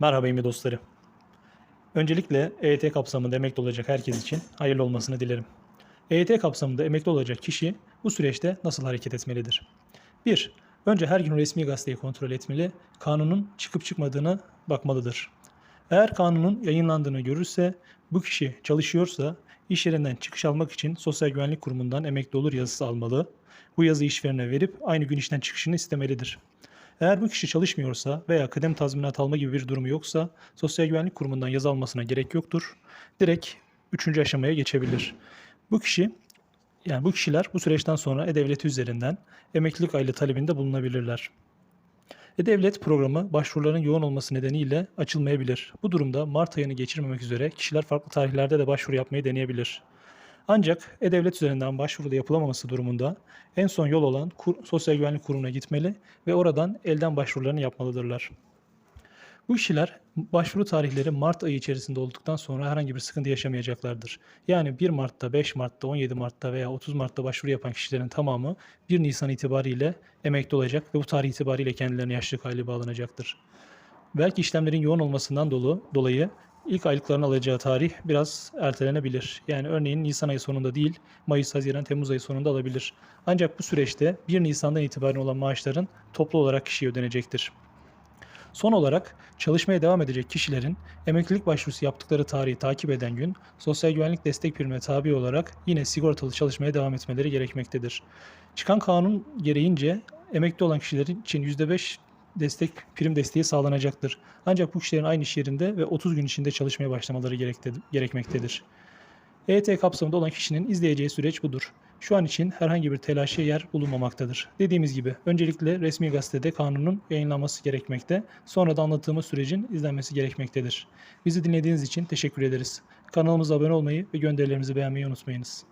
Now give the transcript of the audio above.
Merhaba emmi dostları. Öncelikle EYT kapsamında emekli olacak herkes için hayırlı olmasını dilerim. EYT kapsamında emekli olacak kişi bu süreçte nasıl hareket etmelidir? 1. Önce her gün resmi gazeteyi kontrol etmeli, kanunun çıkıp çıkmadığını bakmalıdır. Eğer kanunun yayınlandığını görürse, bu kişi çalışıyorsa iş yerinden çıkış almak için Sosyal Güvenlik Kurumu'ndan emekli olur yazısı almalı. Bu yazı işverene verip aynı gün işten çıkışını istemelidir. Eğer bu kişi çalışmıyorsa veya kıdem tazminat alma gibi bir durumu yoksa Sosyal Güvenlik Kurumu'ndan yazı almasına gerek yoktur. Direkt üçüncü aşamaya geçebilir. Bu kişi yani bu kişiler bu süreçten sonra E-Devlet üzerinden emeklilik aylığı talebinde bulunabilirler. E-Devlet programı başvuruların yoğun olması nedeniyle açılmayabilir. Bu durumda Mart ayını geçirmemek üzere kişiler farklı tarihlerde de başvuru yapmayı deneyebilir. Ancak E-Devlet üzerinden başvuru da yapılamaması durumunda en son yol olan Kur- Sosyal Güvenlik Kurumu'na gitmeli ve oradan elden başvurularını yapmalıdırlar. Bu kişiler başvuru tarihleri Mart ayı içerisinde olduktan sonra herhangi bir sıkıntı yaşamayacaklardır. Yani 1 Mart'ta, 5 Mart'ta, 17 Mart'ta veya 30 Mart'ta başvuru yapan kişilerin tamamı 1 Nisan itibariyle emekli olacak ve bu tarih itibariyle kendilerine yaşlılık aylığı bağlanacaktır. Belki işlemlerin yoğun olmasından dolu, dolayı ilk aylıklarını alacağı tarih biraz ertelenebilir. Yani örneğin Nisan ayı sonunda değil, Mayıs, Haziran, Temmuz ayı sonunda alabilir. Ancak bu süreçte 1 Nisan'dan itibaren olan maaşların toplu olarak kişiye ödenecektir. Son olarak çalışmaya devam edecek kişilerin emeklilik başvurusu yaptıkları tarihi takip eden gün sosyal güvenlik destek primine tabi olarak yine sigortalı çalışmaya devam etmeleri gerekmektedir. Çıkan kanun gereğince emekli olan kişilerin için %5 destek prim desteği sağlanacaktır. Ancak bu kişilerin aynı iş yerinde ve 30 gün içinde çalışmaya başlamaları gerekmektedir. EYT kapsamında olan kişinin izleyeceği süreç budur. Şu an için herhangi bir telaşa yer bulunmamaktadır. Dediğimiz gibi öncelikle resmi gazetede kanunun yayınlanması gerekmekte, sonra da anlattığımız sürecin izlenmesi gerekmektedir. Bizi dinlediğiniz için teşekkür ederiz. Kanalımıza abone olmayı ve gönderilerimizi beğenmeyi unutmayınız.